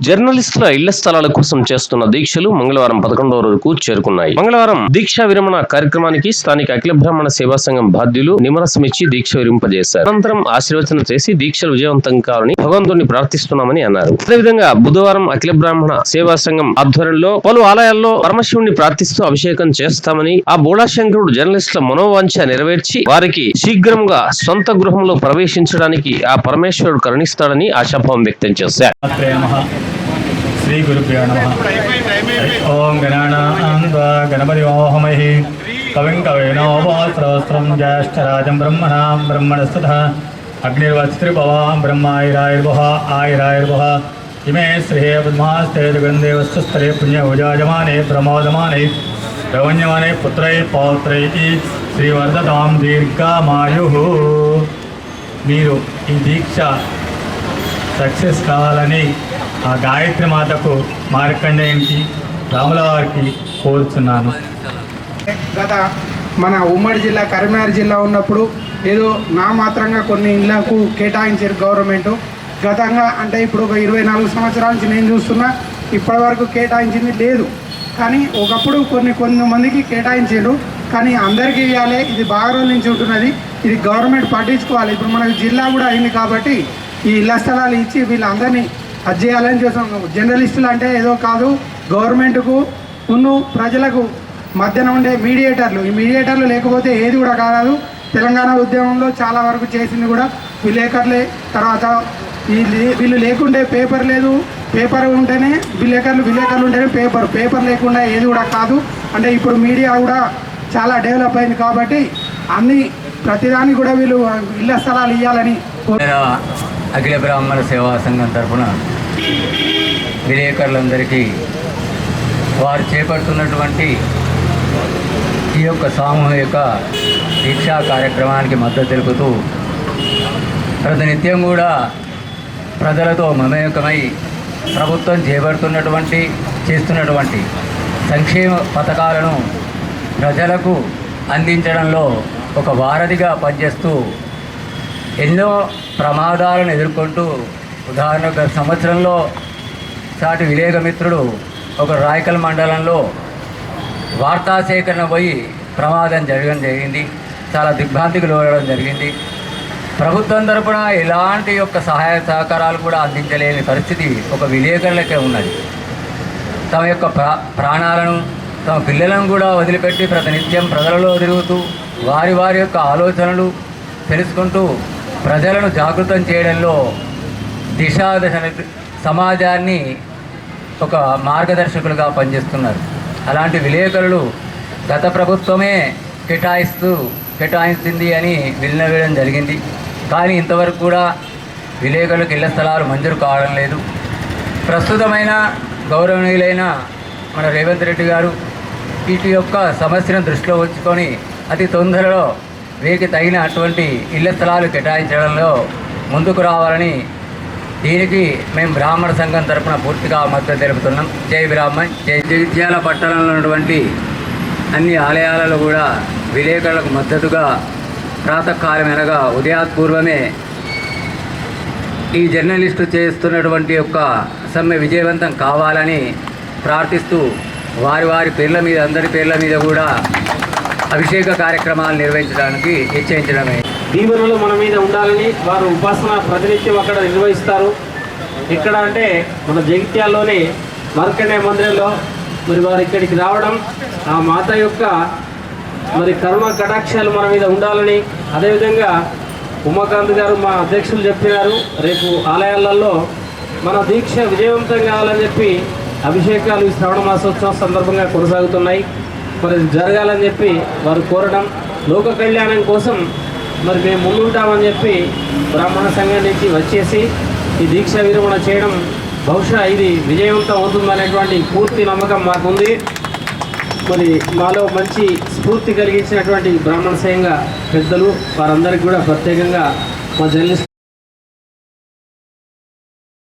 జర్నలిస్టుల ఇళ్ళ స్థలాల కోసం చేస్తున్న దీక్షలు మంగళవారం పదకొండవ రోజుకు చేరుకున్నాయి. మంగళవారం దీక్షా విరమణ కార్యక్రమానికి స్థానిక అఖిల బ్రాహ్మణ సేవా సంఘం బాధ్యులు నిమరసమిచ్చి దీక్ష విరింపజేశారు అనంతరం ఆశీర్వచన చేసి దీక్షలు విజయవంతం కావాలని భగవంతుని ప్రార్థిస్తున్నామని అన్నారు. అదేవిధంగా బుధవారం అఖిల బ్రాహ్మణ సేవా సంఘం ఆధ్వర్యంలో పలు ఆలయాల్లో పరమశివుని ప్రార్థిస్తూ అభిషేకం చేస్తామని ఆ బోళాశంకరుడు జర్నలిస్టుల మనోవాంఛ నెరవేర్చి వారికి శీఘ్రంగా సొంత గృహంలో ప్రవేశించడానికి ఆ పరమేశ్వరుడు కరుణిస్తాడని ఆశాభావం వ్యక్తం చేశారు. శ్రీ గురుభ్యో నమ ఓం గణానాన్వా గణపతి ఓహమహి కవిం కవేనోపాస్త్రం జ్యేష్ఠరాజం బ్రహ్మణాం బ్రహ్మణస్థుత అగ్నిర్వస్త్రిభవాం బ్రహ్మాయిరాయుర్భువ ఆయురాయుర్భువ ఇమే శ్రేయ పద్మాస్తే జగన్దేవస్థస్థలే పుణ్యభుజాజమానే ప్రమోదమానే రవణ్యమానే పుత్రై పౌత్రై శ్రీవర్ధతాం దీర్ఘమాయు మీరు ఈ దీక్ష సక్సెస్ కావాలని ఆ గాయత్రి మాతకు మార్కండేయునికి రాముల వారికి గత మన ఉమ్మడి జిల్లా కరీంనగర్ జిల్లా ఉన్నప్పుడు ఏదో నా మాత్రంగా కొన్ని ఇళ్ళకు కేటాయించారు గవర్నమెంట్. గతంగా అంటే ఇప్పుడు ఒక ఇరవై నాలుగు సంవత్సరాల నుంచి నేను చూస్తున్నా ఇప్పటి వరకు కేటాయించింది లేదు. కానీ ఒకప్పుడు కొన్ని కొన్ని మందికి కేటాయించారు కానీ అందరికీ ఇవ్వాలి ఇది బాగా రోజుల నుంచి ఉంటున్నది ఇది గవర్నమెంట్ పట్టించుకోవాలి ఇప్పుడు మనకు జిల్లా కూడా అయింది కాబట్టి ఈ ఇళ్ళ స్థలాలు ఇచ్చి వీళ్ళందరినీ అది చేయాలని చూసాం జర్నలిస్టులు అంటే ఏదో కాదు గవర్నమెంట్కు ఉన్ను ప్రజలకు మధ్యన ఉండే మీడియేటర్లు. ఈ మీడియేటర్లు లేకపోతే ఏది కూడా కాదు తెలంగాణ ఉద్యమంలో చాలా వరకు చేసింది కూడా విలేకరులే. తర్వాత ఈ వీళ్ళు లేకుండే పేపర్ లేదు. పేపర్ ఉంటేనే విలేకరులు విలేకరులు ఉంటేనే పేపర్. పేపర్ లేకుండా ఏది కూడా కాదు. అంటే ఇప్పుడు మీడియా కూడా చాలా డెవలప్ అయింది కాబట్టి అన్ని ప్రతిదానికి కూడా వీళ్ళు ఇళ్ళ స్థలాలు ఇవ్వాలని అఖిల బ్రాహ్మణ సేవా సంఘం తరఫున విలేకరులందరికీ వారు చేపడుతున్నటువంటి ఈ యొక్క సామూహిక దీక్షా కార్యక్రమానికి మద్దతు తెలుపుతూ ప్రతినిత్యం కూడా ప్రజలతో మమేకమై ప్రభుత్వం చేపడుతున్నటువంటి చేస్తున్నటువంటి సంక్షేమ పథకాలను ప్రజలకు అందించడంలో ఒక వారధిగా పనిచేస్తూ ఎన్నో ప్రమాదాలను ఎదుర్కొంటూ ఉదాహరణకు గత సంవత్సరంలో సాటి విలేకమిత్రుడు ఒక రాయకల్ మండలంలో వార్తా సేకరణ పోయి ప్రమాదం జరగడం జరిగింది. చాలా దిగ్భ్రాంతికి లోడడం జరిగింది. ప్రభుత్వం తరపున ఎలాంటి యొక్క సహాయ సహకారాలు కూడా అందించలేని పరిస్థితి ఒక విలేకరులకే ఉన్నది. తమ యొక్క ప్రా ప్రాణాలను తమ పిల్లలను కూడా వదిలిపెట్టి ప్రతినిత్యం ప్రజలలో తిరుగుతూ వారి వారి యొక్క ఆలోచనలు తెలుసుకుంటూ ప్రజలను జాగృతం చేయడంలో దిశాదశ సమాజాన్ని ఒక మార్గదర్శకులుగా పనిచేస్తున్నారు. అలాంటి విలేకరులు గత ప్రభుత్వమే కేటాయిస్తూ కేటాయిస్తుంది అని విన్నవేయడం జరిగింది. కానీ ఇంతవరకు కూడా విలేకరులకు ఇళ్ళ స్థలాలు మంజూరు కావడం లేదు. ప్రస్తుతమైన గౌరవనీయులైన మన రేవంత్ రెడ్డి గారు వీటి యొక్క సమస్యను దృష్టిలో ఉంచుకొని అతి తొందరలో వీరికి తగిన అటువంటి ఇళ్ళ స్థలాలు కేటాయించడంలో ముందుకు రావాలని దీనికి మేము బ్రాహ్మణ సంఘం తరఫున పూర్తిగా మద్దతు తెలుపుతున్నాం. జై బ్రాహ్మణ్ జై జగిత్యాల పట్టణంలో ఉన్నటువంటి అన్ని ఆలయాలలో కూడా విలేకరులకు మద్దతుగా ప్రాతకాలం అనగా ఉదయాత్పూర్వమే ఈ జర్నలిస్టు చేస్తున్నటువంటి యొక్క సమ్మె విజయవంతం కావాలని ప్రార్థిస్తూ వారి వారి పేర్ల మీద అందరి పేర్ల మీద కూడా అభిషేక కార్యక్రమాలు నిర్వహించడానికి నిశ్చయించడమే. దీవెనలు మన మీద ఉండాలని వారు ఉపాసన ప్రతినిత్యం అక్కడ నిర్వహిస్తారు. ఇక్కడ అంటే మన జగిత్యాల్లోని మార్కండే మందిరంలో మరి వారు ఇక్కడికి రావడం ఆ మాత యొక్క మరి కర్మ కటాక్షాలు మన మీద ఉండాలని అదేవిధంగా ఉమాకాంత్ గారు మా అధ్యక్షులు చెప్పినారు రేపు ఆలయాలలో మన దీక్ష విజయవంతం కావాలని చెప్పి అభిషేకాలు ఈ శ్రవణ మాసోత్సవం సందర్భంగా కొనసాగుతున్నాయి. మరి జరగాలని చెప్పి వారు కోరడం లోక కళ్యాణం కోసం మరి మేము ముందుంటామని చెప్పి బ్రాహ్మణ సంఘం నుంచి వచ్చేసి ఈ దీక్ష విరమణ చేయడం బహుశా ఇది విజయవంతం అవుతుందనేటువంటి పూర్తి నమ్మకం మాకుంది. మరి మాలో మంచి స్ఫూర్తి కలిగించినటువంటి బ్రాహ్మణ సంఘ పెద్దలు వారందరికీ కూడా ప్రత్యేకంగా మా జర్నలిస్ట్